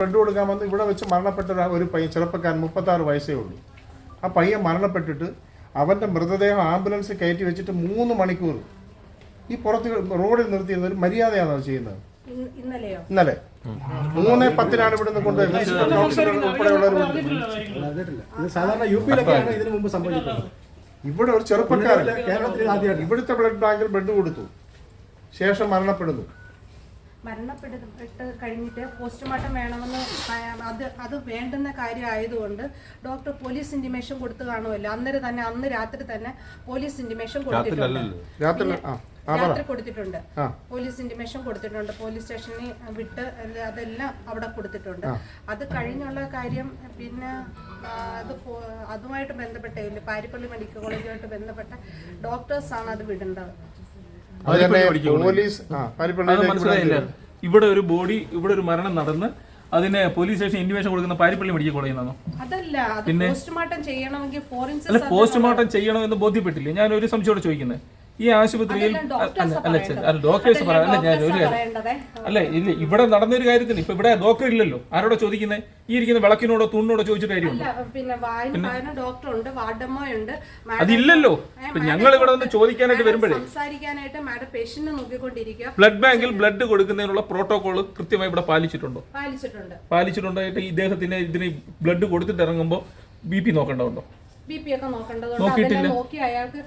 Blood കൊടുക്കാൻ വന്ന് ഇവിടെ വെച്ച് മരണപ്പെട്ട ഒരു- ഒരു പയ്യൻ ചെറുപ്പക്കാരൻ മുപ്പത്താറ് വയസ്സേ ഉള്ളൂ. ആ പയ്യൻ മരണപ്പെട്ടിട്ട് അവന്റെ മൃതദേഹം ആംബുലൻസിൽ കയറ്റി വെച്ചിട്ട് മൂന്ന് മണിക്കൂർ ഈ പുറത്ത് റോഡിൽ നിർത്തിയിരുന്ന ഒരു മര്യാദയാണ് അത് ചെയ്യുന്നത്? ഇന്നലെ. മൂന്ന് പത്തിനാണ് ഇവിടുന്ന് കൊണ്ടുവരുന്നത്. ഉൾപ്പെടെയുള്ളവർ മുമ്പ് സംഭവിച്ചിട്ടുള്ളത്. ഇവിടെ ഒരു ചെറുപ്പക്കാരൻ ഇവിടുത്തെ ബ്ലഡ് ബാങ്കിൽ ബ്ലഡ് കൊടുത്തു. ശേഷം മരണപ്പെടുന്നു. മരണപ്പെട്ട് കഴിഞ്ഞിട്ട് പോസ്റ്റ്മോർട്ടം വേണമെന്ന് അത് അത് വേണ്ടുന്ന കാര്യമായതുകൊണ്ട് ഡോക്ടർ പോലീസ് ഇന്റിമേഷൻ കൊടുത്തു കാണുമല്ലോ. അന്നേരം തന്നെ അന്ന് രാത്രി തന്നെ പോലീസ് ഇന്റിമേഷൻ കൊടുത്തിട്ടുണ്ട്. രാത്രി ആ ആ രാത്രി കൊടുത്തിട്ടുണ്ട്. പോലീസ് ഇന്റിമേഷൻ കൊടുത്തിട്ടുണ്ട്. പോലീസ് സ്റ്റേഷനിൽ വിട്ട് അതെല്ലാം അവിടെ കൊടുത്തിട്ടുണ്ട്. അത് കഴിഞ്ഞുള്ള കാര്യം പിന്നെ അത് അതുമായിട്ട് ബന്ധപ്പെട്ടില്ല പാരിപ്പള്ളി മെഡിക്കൽ കോളേജുമായിട്ട് ബന്ധപ്പെട്ട ഡോക്ടേഴ്സാണ് അത് വിടേണ്ടത്. പോലീസ് ഇവിടെ ഒരു ബോഡി ഇവിടെ ഒരു മരണം നടന്ന് അതിന് പോലീസ് സ്റ്റേഷൻ ഇന്റിമേഷൻ കൊടുക്കുന്ന പാരിപ്പള്ളി മെഡിക്കൽ കോളേജിൽ നിന്നോ പിന്നെ? പോസ്റ്റ്മോർട്ടം ചെയ്യണമെന്ന് ബോധ്യപ്പെട്ടില്ലേ? ഞാൻ ഒരു സംശയോടെ ചോദിക്കുന്നത് ഈ ആശുപത്രിയിൽ അല്ല അല്ല ഡോക്ടേഴ്സ് പറയാം അല്ല ഞാൻ ഒരു കാര്യം. അല്ല ഇല്ല ഇവിടെ നടന്നൊരു കാര്യത്തിന് ഇപ്പൊ ഇവിടെ ഡോക്ടർ ഇല്ലല്ലോ. ആരോടെ ചോദിക്കുന്നത് ഈ ഇരിക്കുന്ന വിളക്കിനോടോ തൂണിനോടോ ചോദിച്ചിട്ട് കാര്യമുണ്ട്? പിന്നെ അതില്ലല്ലോ. ഞങ്ങൾ ഇവിടെ വന്ന് ചോദിക്കാനായിട്ട് വരുമ്പോഴേ ബ്ലഡ് ബാങ്കിൽ ബ്ലഡ് കൊടുക്കുന്നതിനുള്ള പ്രോട്ടോകോൾ കൃത്യമായി ഇവിടെ പാലിച്ചിട്ടുണ്ടോ? പാലിച്ചിട്ടുണ്ട്. പാലിച്ചിട്ടുണ്ടായിട്ട് ഇദ്ദേഹത്തിന് ഇതിന് ബ്ലഡ് കൊടുത്തിട്ട് ഇറങ്ങുമ്പോൾ ബി പി നോക്കേണ്ടതുണ്ടോ? ബി പി ഒക്കെ നോക്കേണ്ടതുണ്ട്. നോക്കിയിട്ടില്ല. അതെല്ലാം നോക്കി അയാൾക്ക്.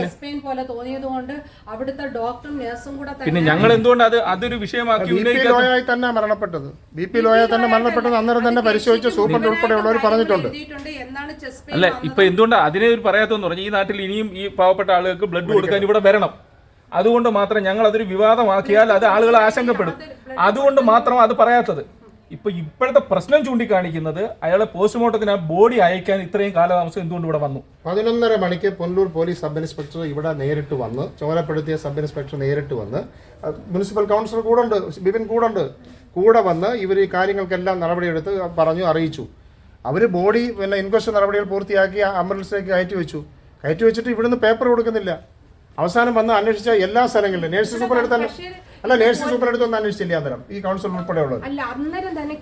ചെസ്റ്റ് പെയിൻ പോലെ തോന്നിയത് കൊണ്ട് അവിടുത്തെ ഡോക്ടറും നഴ്സും കൂടെ പിന്നെ തന്നെ ഞങ്ങൾ എന്തുകൊണ്ട് അത് അതൊരു വിഷയമാക്കി ലോയായി തന്നെ മരണപ്പെട്ടത്. ബി പി ലോയായി തന്നെ മരണപ്പെട്ടത് അന്നേരം തന്നെ പരിശോധിച്ച സൂപ്രണ്ട് ഉൾപ്പെടെയുള്ളവർ പറഞ്ഞിട്ടുണ്ട്. അല്ല ഇപ്പൊ എന്തുകൊണ്ട്? അതിനെ ഒരു പറയാത്തെന്ന് പറഞ്ഞു. ഈ നാട്ടിൽ ഇനിയും ഈ പാവപ്പെട്ട ആളുകൾക്ക് ബ്ലഡ് കൊടുക്കാൻ ഇവിടെ വരണം. അതുകൊണ്ട് മാത്രം ഞങ്ങൾ അതൊരു വിവാദമാക്കിയാൽ അത് ആളുകൾ ആശങ്കപ്പെടും. അതുകൊണ്ട് മാത്രം അത് പറയാത്തത്. ഇപ്പൊ ഇപ്പോഴത്തെ പ്രശ്നം ചൂണ്ടിക്കാണിക്കുന്നത് അയാളെ പോസ്റ്റ്മോർട്ടത്തിന് ആ ബോഡി അയക്കാൻ ഇത്രയും കാലതാമസം എന്തുകൊണ്ട് ഇവിടെ വന്നു? പതിനൊന്നര മണിക്ക് പൊന്നൂർ പോലീസ് സബ് ഇൻസ്പെക്ടർ ഇവിടെ നേരിട്ട് വന്ന് ചുമതലപ്പെടുത്തിയ സബ് ഇൻസ്പെക്ടർ നേരിട്ട് വന്ന് മുനിസിപ്പൽ കൗൺസിലർ കൂടെ ഉണ്ട് ബിപിൻ കൂടെ ഉണ്ട് കൂടെ വന്ന് ഇവർ ഈ കാര്യങ്ങൾക്കെല്ലാം നടപടിയെടുത്ത് പറഞ്ഞു അറിയിച്ചു. അവർ ബോഡി പിന്നെ ഇൻക്വസ്റ്റ് നടപടികൾ പൂർത്തിയാക്കി ആംബുലൻസിലേക്ക് കയറ്റി വെച്ചു. കയറ്റി വെച്ചിട്ട് ഇവിടുന്ന് പേപ്പർ കൊടുക്കുന്നില്ല. അവസാനം വന്ന് അന്വേഷിച്ച എല്ലാ സ്ഥലങ്ങളിലും. നേഴ്സ് സൂപ്പർ എടുത്ത തന്നെ അല്ല നേഴ്സ് സൂപ്പർ എടുത്തൊന്നും അന്വേഷിച്ചില്ല അന്നേരം ഈ കൗൺസിൽ ഉൾപ്പെടെയുള്ളത് അല്ല അന്നേരം തന്നെ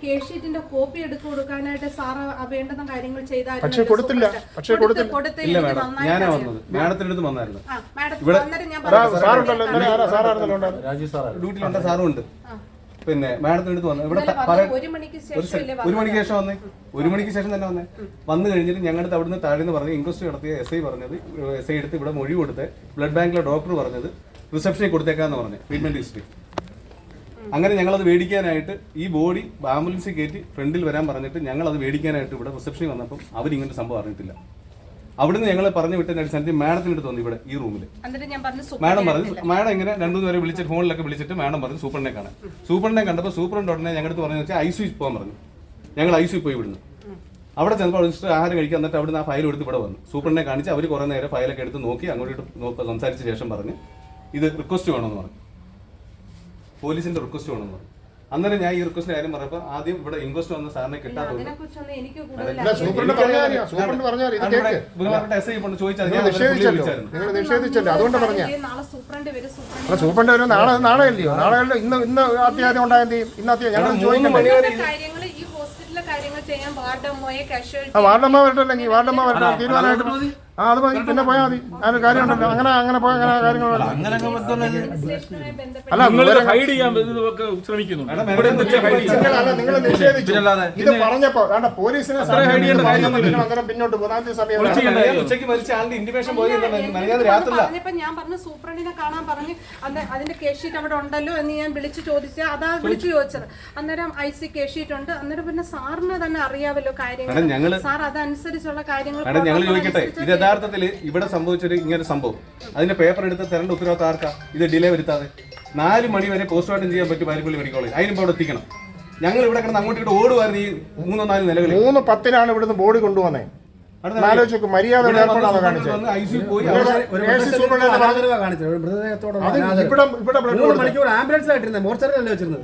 കോപ്പി എടുത്തു കൊടുക്കാനായിട്ട് സാറ് വേണ്ടുന്ന കാര്യങ്ങൾ ചെയ്തായിരുന്നു. പക്ഷെ കൊടുത്തില്ല. പക്ഷേ കൊടുത്തില്ല. ഞാനാ വന്നത്. മാഡത്തിന്റെ അടുത്ത് വന്നായിരുന്നു. ഇവിടെ സാറുണ്ടല്ലോ സാറായിരുന്നല്ലോ ഉണ്ടായിരുന്നത്. രാജീവ് സാറാണ് ഡ്യൂട്ടിയിലുണ്ട. സാറും. ഉണ്ട്. പിന്നെ മാഡത്തിന് എടുത്ത് വന്നു. ഇവിടെ ഒരു മണിക്ക് ശേഷം വന്നേ. ഒരു മണിക്ക് ശേഷം തന്നെ വന്നേ. വന്നു കഴിഞ്ഞിട്ട് ഞങ്ങളുടെ അവിടുന്ന് താഴെന്ന് പറഞ്ഞ് ഇൻക്വസ്റ്റ് നടത്തിയ എസ് ഐ പറഞ്ഞത് എസ് ഐ എടുത്ത് ഇവിടെ മൊഴി കൊടുത്ത് ബ്ലഡ് ബാങ്കിലെ ഡോക്ടർ പറഞ്ഞത് റിസപ്ഷനിൽ കൊടുത്തേക്കാന്ന് പറഞ്ഞു ട്രീറ്റ്മെന്റ് ഹിസ്റ്ററി. അങ്ങനെ ഞങ്ങളത് മേടിക്കാനായിട്ട് ഈ ബോഡി ആംബുലൻസിൽ കയറ്റി ഫ്രണ്ടിൽ വരാൻ പറഞ്ഞിട്ട് ഞങ്ങൾ അത് മേടിക്കാനായിട്ട് ഇവിടെ റിസപ്ഷനിൽ വന്നപ്പോൾ അവർ ഇങ്ങനത്തെ സംഭവം അറിയത്തില്ല അവിടുന്ന് ഞങ്ങൾ പറഞ്ഞു വിട്ടതിന് അടിസ്ഥാനത്തിൽ മാഡത്തിന്റെ അടുത്ത് വന്നു ഇവിടെ ഈ റൂമിൽ മാഡം പറഞ്ഞു മാഡം ഇങ്ങനെ രണ്ടു പേരെ വിളിച്ചിട്ട് ഫോണിലൊക്കെ വിളിച്ചിട്ട് മാഡം പറഞ്ഞു സൂപ്പറിനെ കാണാൻ. സൂപ്പറിനെ കണ്ടപ്പോൾ സൂപ്രണ്ട് ഉടനെ ഞങ്ങളുടെ പറഞ്ഞു വെച്ചാൽ ഐ സി പോകാൻ പറഞ്ഞു. ഞങ്ങൾ ഐ സി പോയി വിടുന്നു അവിടെ ചെന്നപ്പോൾ വിളിച്ചിട്ട് ആഹാരം കഴിക്കാൻ എന്നിട്ട് അവിടുന്ന് ആ ഫയൽ എടുത്ത് ഇവിടെ വന്നു. സൂപ്പറിനെ കാണിച്ച് അവർ കുറേ നേരം ഫയലൊക്കെ എടുത്ത് നോക്കി അങ്ങോട്ട് നോക്കി സംസാരിച്ച ശേഷം പറഞ്ഞ് ഇത് റിക്വസ്റ്റ് വേണമെന്ന് പറഞ്ഞു. പോലീസിന്റെ റിക്വസ്റ്റ് വേണമെന്ന് പറഞ്ഞു. അന്നേരം ഞാൻ ഈ റിക്വസ്റ്റ് കാര്യം പറഞ്ഞപ്പോൾ ആദ്യം ഇവിടെ ഇൻവെസ്റ്റ് വന്ന സാറിനെ ബഹുമാനപ്പെട്ട എസ് ഐ കൊണ്ട് ചോദിച്ചാൽ ഞാൻ അവരെ നിഷേധിച്ചല്ലോ വിളിച്ചായിരുന്നു. നിങ്ങൾ നിഷേധിച്ചല്ലോ അതുകൊണ്ട് പറഞ്ഞ. നാളെ സൂപ്രണ്ട് വരും നാളെ നാളെ അല്ലയോ? നാളെ ഇന്ന് ഇന്ന് അത്യാവശ്യം ഉണ്ടായ ഇന്ന് അത്യാവശ്യം ഞങ്ങൾ ചോദിക്കണ്ടേ? കാര്യങ്ങൾ ഈ ഹോസ്പിറ്റലിലെ കാര്യങ്ങൾ ചെയ്യാൻ വാർഡമ്മോയെ കാഷ്വാലിറ്റി ആ വാർഡമ്മ വരട്ടല്ലെങ്കിൽ വാർഡമ്മ വരട്ടെ തീരുമാനമായിട്ട്. ആ അത് മതി. പിന്നെ പോയാൽ മതി. അതിന് കാര്യമുണ്ടല്ലോ. അങ്ങനെ അങ്ങനെ പോയാൽ അങ്ങനെ കാര്യങ്ങൾ അഡ്മിനിസ്ട്രേഷനുമായി ബന്ധപ്പെട്ട് അല്ല നിങ്ങൾ ഹൈഡ് ചെയ്യാൻ ശ്രമിക്കുന്നു അല്ല നിങ്ങൾ നിഷേധിച്ചു. ഇത് പറഞ്ഞപ്പോ വേണ്ട പോലീസിനെ അന്നേരം പിന്നോട്ട് പോകാൻ സമയം. ഉച്ചയ്ക്ക് മരിച്ച ആളുടെ ഇന്റിമേഷൻ പോയി പറഞ്ഞപ്പോ ഞാൻ പറഞ്ഞു സൂപ്രണ്ടിനെ കാണാൻ പറഞ്ഞ് അതിന്റെ കേഷീറ്റ് ഷീറ്റ് അവിടെ ഉണ്ടല്ലോ എന്ന് ഞാൻ വിളിച്ചു ചോദിച്ച അതാ വിളിച്ചു ചോദിച്ചത്. അന്നേരം ഐ സി കേഷീറ്റ് ഷീറ്റ് ഉണ്ട്. അന്നേരം പിന്നെ സാറിന് തന്നെ അറിയാവല്ലോ കാര്യങ്ങൾ. സാർ അതനുസരിച്ചുള്ള കാര്യങ്ങൾ ഞങ്ങൾ ചോദിക്കട്ടെ? ഇത് യഥാർത്ഥത്തിൽ ഇവിടെ സംഭവിച്ചൊരു ഇങ്ങനെ സംഭവം. അതിന്റെ പേപ്പർ എടുത്ത് തരേണ്ട ഉത്തരവാദിത്തം ആർക്കാ? ഇത് ഡിലേ വരുത്താതെ. നാല് മണി വരെ പോസ്റ്റ്മോർട്ടം ചെയ്യാൻ പറ്റും പാരിപ്പള്ളി മെഡിക്കൽ കോളേജ് അതിനിപ്പോൾ അവിടെ എത്തിക്കണം. ഞങ്ങൾ ഇവിടെ കിടന്ന് അങ്ങോട്ട് ഇങ്ങോട്ട് ഓടുമായിരുന്നു ഈ മൂന്നോ നാല് നിലകളിൽ. മൂന്ന് പത്തിനാണ് ഇവിടുന്ന് ബോഡി കൊണ്ടുവന്നേ. ആലോചിച്ച് മര്യാദ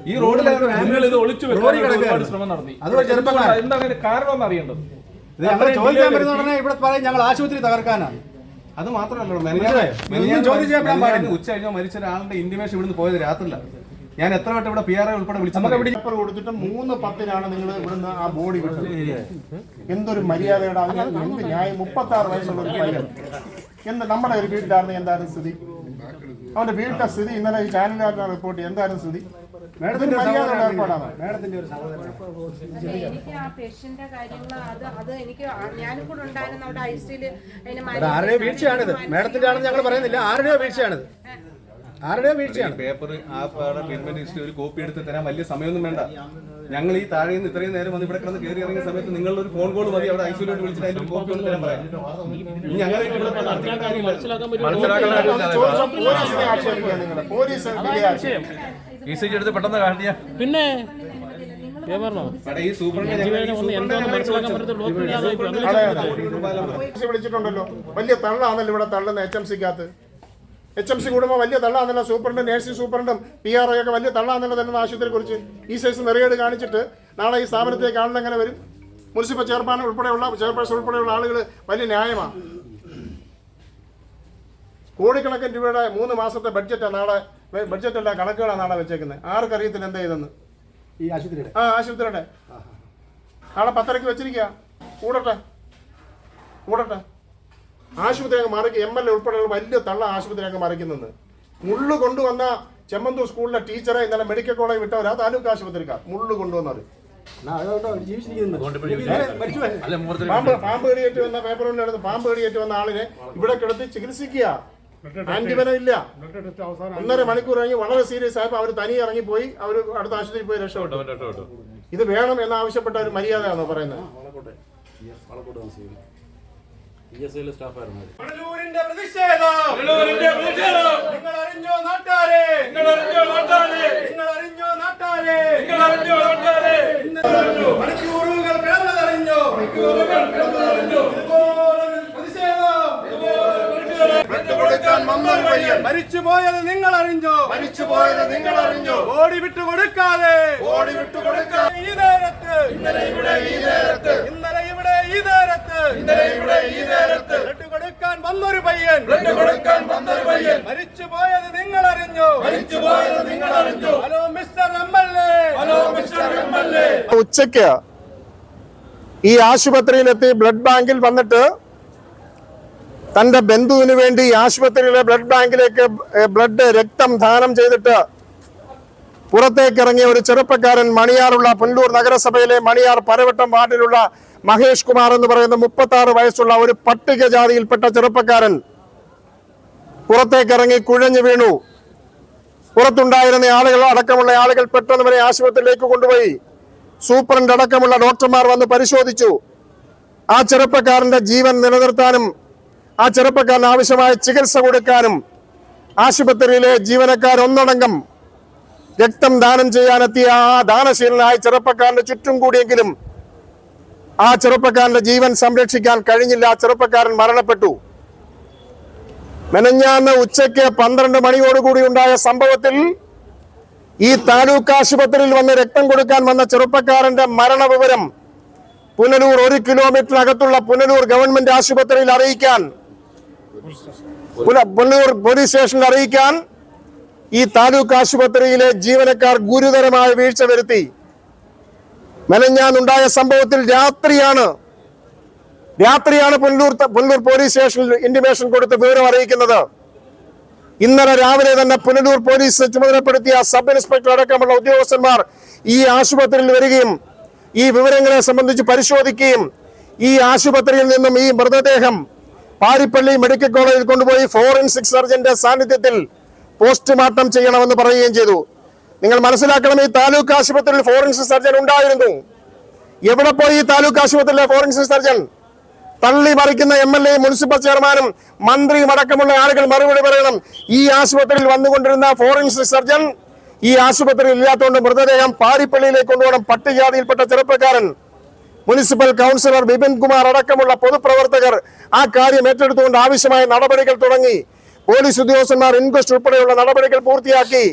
ഈ ഇത് ഒളിച്ചു വെക്കാൻ റോഡിൽ ഒരുപാട് ശ്രമം നടത്തി. അത് ഒരു എന്താ അങ്ങനെ കാരണം അറിയേണ്ടത്? ഇത് ഞങ്ങൾ ചോദിക്കാൻ വരുന്ന ഉടനെ ഇവിടെ പറയും ഞങ്ങൾ ആശുപത്രി തകർക്കാനാണ് അത് മാത്രമല്ല ഉച്ച കഴിഞ്ഞാൽ മരിച്ച ഒരാളുടെ ഇന്റിമേഷൻ ഇവിടുന്ന് പോയത് രാത്രില്ല ഞാൻ എത്ര വട്ടം ഇവിടെ പി ആർ ഉൾപ്പെടെ വിളിച്ചു പേപ്പർ കൊടുത്തിട്ട് മൂന്ന് പത്തിനാണ് നിങ്ങൾ ഇവിടുന്ന് ആ ബോഡി വിട്ടത് എന്തൊരു മര്യാദയുടെ എന്ത് ന്യായം? മുപ്പത്തി ആറ് വയസ്സുള്ള ഒരു പയ്യൻ. എന്ത് നമ്മുടെ ഒരു വീട്ടിലായിരുന്നു എന്തായിരുന്നു സ്ഥിതി? അവന്റെ വീട്ടിലെ സ്ഥിതി ഇന്നലെ ഈ ചാനലുകാരുടെ റിപ്പോർട്ട് എന്തായാലും സ്ഥിതി? ഇതൊരു മര്യാദയുടെ ഏർപ്പാടാണ്? മാഡത്തിന്റെ ഒരു സഹോദരൻ എനിക്ക് ആ പേഷ്യന്റെ കാര്യങ്ങൾ അത് അത് എനിക്ക് ആ- ഞാനും കൂടെ ഉണ്ടായിരുന്നു അവിടെ ഐ സിയിൽ അതിന് അത് ആരുടെയോ വീഴ്ചയാണിത്. മാഡത്തിന്റെ ആണെന്ന് ഞങ്ങൾ പറയുന്നില്ല. ആരുടെയോ വീഴ്ചയാണിത്? ആരുടെയോ വീഴ്ചയാണ് പേപ്പർ ആ ട്രീറ്റ്മെന്റ് ഹിസ്റ്ററി ഒരു കോപ്പി എടുത്ത് തരാൻ വലിയ സമയമൊന്നും വേണ്ട ഞങ്ങൾ ഈ താഴെ നിന്ന് ഇത്രയും നേരം വന്ന് ഇവിടെ കിടന്ന് കയറി ഇറങ്ങിയ സമയത്ത് നിങ്ങളുടെ ഒരു ഫോൺ കോൾ മതി അവിടെ ഐസൊലേറ്റ് വിളിച്ചിട്ട് അതിന്റെ കോപ്പി ഒന്ന് തരാൻ പറയാം ഇനി ഞങ്ങൾ ഇവിടെ പെട്ടെന്ന് കാണിയാ പിന്നെ വിളിച്ചിട്ടുണ്ടല്ലോ വലിയ തള്ളാണല്ലോ ഇവിടെ തള്ളുന്ന എച്ച് എം സിക്കകത്ത് എച്ച് എം സി കൂടുമ്പോൾ വലിയ തള്ളാന്നല്ല സൂപ്രണ്ടും നേഴ്സിംഗ് സൂപ്രണ്ടും പി ആർ ഒക്കെ വലിയ തള്ളാന്നല്ല തന്നെ ആശുപത്രിയെ കുറിച്ച് ഈ സൈസ് നിറയേട് കാണിച്ചിട്ട് നാളെ ഈ സ്ഥാപനത്തെ കാണുന്ന എങ്ങനെ വരും? മുനിസിപ്പൽ ചെയർമാൻ ഉൾപ്പെടെയുള്ള ചെയർപേഴ്സൺ ഉൾപ്പെടെയുള്ള ആളുകൾ വലിയ ന്യായമാണ്. കോടിക്കണക്കിന് രൂപയുടെ മൂന്ന് മാസത്തെ ബഡ്ജറ്റാണ് നാളെ ബഡ്ജറ്റല്ല കണക്കുകളാണ് നാളെ വെച്ചേക്കുന്നത്. ആർക്കറിയത്തില്ല എന്താ ഇതെന്ന്. ഈ ആശുപത്രിയുടെ? ആ ആശുപത്രിയുടെ. നാളെ പത്തരയ്ക്ക് വെച്ചിരിക്കുക കൂടട്ടെ. കൂടട്ടെ. ആശുപത്രി അങ്ങ് മറിക്കും എം എൽ എ ഉൾപ്പെടെയുള്ള വലിയ തള്ള ആശുപത്രി അങ്ങ് മറിക്കുന്നത് മുള്ളു കൊണ്ടുവന്ന ചെമ്മന്തൂർ സ്കൂളിലെ ടീച്ചറെ ഇന്നലെ മെഡിക്കൽ കോളേജ് വിട്ടവരാ താലൂക്ക് ആശുപത്രിക്കാർ മുള്ളു കൊണ്ടുവന്നത്. പാമ്പ് പാമ്പ് കടിയേറ്റ് വന്ന പേപ്പറിലെടുത്ത് പാമ്പ് കടിയേറ്റ് വന്ന ആളിനെ ഇവിടെ കിടത്തി ചികിത്സിക്കുക. ആന്റിബനം ഇല്ല. ഒന്നര മണിക്കൂർ ഇറങ്ങി വളരെ സീരിയസ് ആയപ്പോൾ അവർ തനി ഇറങ്ങി പോയി അവർ അടുത്ത ആശുപത്രിയിൽ പോയി രക്ഷപ്പെട്ടു. ഇത് വേണം എന്ന് ആവശ്യപ്പെട്ട ഒരു മര്യാദയാണോ പറയുന്നത്? പ്രതിഷേധം. നിങ്ങൾ അറിഞ്ഞോ നാട്ടാരെ? നിങ്ങൾ അറിഞ്ഞോ നാട്ടാരെ? മണിക്കൂറുകൾ കിടന്നതറിഞ്ഞോ ഇതുപോലൊരു പ്രതിഷേധം. മരിച്ചുപോയത് നിങ്ങൾ അറിഞ്ഞോ മരിച്ചുപോയത് നിങ്ങൾ അറിഞ്ഞോ ഓടി വിട്ടു കൊടുക്കാതെ ഓടി വിട്ടു കൊടുക്കാം ഈ നേരത്ത് ഇന്നലെ ഇവിടെ ഈ നേരത്ത് ഇന്നലെ ഇവിടെ ഈ നേരത്ത് ഇന്നലെ ഇവിടെ ഈ നേരത്ത് ബ്ലഡ് കൊടുക്കാൻ വന്നൊരു പയ്യൻ ബ്ലഡ് കൊടുക്കാൻ വന്നൊരു പയ്യൻ മരിച്ചുപോയത് നിങ്ങൾ അറിഞ്ഞോ മരിച്ചുപോയത് നിങ്ങൾ അറിഞ്ഞോ hello mister M L A hello mister M L A ഉച്ചയ്ക്ക് ഈ ആശുപത്രിയിലെത്തി ബ്ലഡ് ബാങ്കിൽ വന്നിട്ട് തന്റെ ബന്ധുവിന് വേണ്ടി ആശുപത്രിയിലെ ബ്ലഡ് ബാങ്കിലേക്ക് ബ്ലഡ് രക്തം ദാനം ചെയ്തിട്ട് പുറത്തേക്ക് ഇറങ്ങിയ ഒരു ചെറുപ്പക്കാരൻ മണിയാറുള്ള പുല്ലൂർ നഗരസഭയിലെ മണിയാർ പരവട്ടം വാർഡിലുള്ള മഹേഷ് കുമാർ എന്ന് പറയുന്ന മുപ്പത്തി ആറ് വയസ്സുള്ള ഒരു പട്ടികജാതിയിൽപ്പെട്ട ചെറുപ്പക്കാരൻ പുറത്തേക്ക് ഇറങ്ങി കുഴഞ്ഞു വീണു. പുറത്തുണ്ടായിരുന്ന ആളുകൾ അടക്കമുള്ള ആളുകൾ പെട്ടെന്ന് വരെ ആശുപത്രിയിലേക്ക് കൊണ്ടുപോയി. സൂപ്രണ്ട് അടക്കമുള്ള ഡോക്ടർമാർ വന്ന് പരിശോധിച്ചു. ആ ചെറുപ്പക്കാരന്റെ ജീവൻ നിലനിർത്താനും ആ ചെറുപ്പക്കാരന് ആവശ്യമായ ചികിത്സ കൊടുക്കാനും ആശുപത്രിയിലെ ജീവനക്കാർ ഒന്നടങ്കം രക്തം ദാനം ചെയ്യാനെത്തിയ ആ ദാനശീലനായ ചെറുപ്പക്കാരന്റെ ചുറ്റും കൂടിയെങ്കിലും ആ ചെറുപ്പക്കാരന്റെ ജീവൻ സംരക്ഷിക്കാൻ കഴിഞ്ഞില്ല. ആ ചെറുപ്പക്കാരൻ മരണപ്പെട്ടു. മെനഞ്ഞാന്ന് ഉച്ചയ്ക്ക് പന്ത്രണ്ട് മണിയോടുകൂടി ഉണ്ടായ സംഭവത്തിൽ ഈ താലൂക്ക് ആശുപത്രിയിൽ വന്ന് രക്തം കൊടുക്കാൻ വന്ന ചെറുപ്പക്കാരന്റെ മരണ വിവരം പുനലൂർ ഒരു കിലോമീറ്റർ അകത്തുള്ള പുനലൂർ ഗവൺമെന്റ് ആശുപത്രിയിൽ അറിയിക്കാൻ പുനലൂർ പോലീസ് സ്റ്റേഷനിൽ അറിയിക്കാൻ ഈ താലൂക്ക് ആശുപത്രിയിലെ ജീവനക്കാർ ഗുരുതരമായ വീഴ്ച വരുത്തി. മെനഞ്ഞാന്നുണ്ടായ സംഭവത്തിൽ രാത്രിയാണ് രാത്രിയാണ് പുനലൂർ പുനലൂർ പോലീസ് സ്റ്റേഷനിൽ ഇന്റിമേഷൻ കൊടുത്ത് വിവരം അറിയിക്കുന്നത്. ഇന്നലെ രാവിലെ തന്നെ പുനലൂർ പോലീസ് ചുമതലപ്പെടുത്തിയ സബ് ഇൻസ്പെക്ടർ അടക്കമുള്ള ഉദ്യോഗസ്ഥന്മാർ ഈ ആശുപത്രിയിൽ വരികയും ഈ വിവരങ്ങളെ സംബന്ധിച്ച് പരിശോധിക്കുകയും ഈ ആശുപത്രിയിൽ നിന്നും ഈ മൃതദേഹം പാരിപ്പള്ളി മെഡിക്കൽ കോളേജിൽ കൊണ്ടുപോയി ഫോറൻസിക് സർജന്റെ സാന്നിധ്യത്തിൽ പോസ്റ്റ്മോർട്ടം ചെയ്യണമെന്ന് പറയുകയും ചെയ്തു. നിങ്ങൾ മനസ്സിലാക്കണം ഈ താലൂക്ക് ആശുപത്രിയിൽ ഫോറൻസിക് സർജൻ ഉണ്ടായിരുന്നു. എവിടെ പോയി ഈ താലൂക്ക് ആശുപത്രിയിലെ ഫോറൻസിക് സർജൻ? തള്ളി മറിക്കുന്ന എം എൽ എ മുനിസിപ്പൽ ചെയർമാനും മന്ത്രിയും അടക്കമുള്ള ആളുകൾ മറുപടി പറയണം. ഈ ആശുപത്രിയിൽ വന്നുകൊണ്ടിരുന്ന ഫോറൻസിക് സർജൻ ഈ ആശുപത്രിയിൽ ഇല്ലാത്തതുകൊണ്ട് മൃതദേഹം പാരിപ്പള്ളിയിലേക്ക് കൊണ്ടുപോകണം. പട്ടികജാതിയിൽപ്പെട്ട ചെറുപ്പക്കാരൻ മുനിസിപ്പൽ കൗൺസിലർ ബിപിൻ കുമാർ അടക്കമുള്ള പൊതുപ്രവർത്തകർ ആ കാര്യം ഏറ്റെടുത്തുകൊണ്ട് ആവശ്യമായ നടപടികൾ തുടങ്ങി. പോലീസ് ഉദ്യോഗസ്ഥന്മാർ ഇൻക്വസ്റ്റ് ഉൾപ്പെടെയുള്ള നടപടികൾ പൂർത്തിയാക്കി.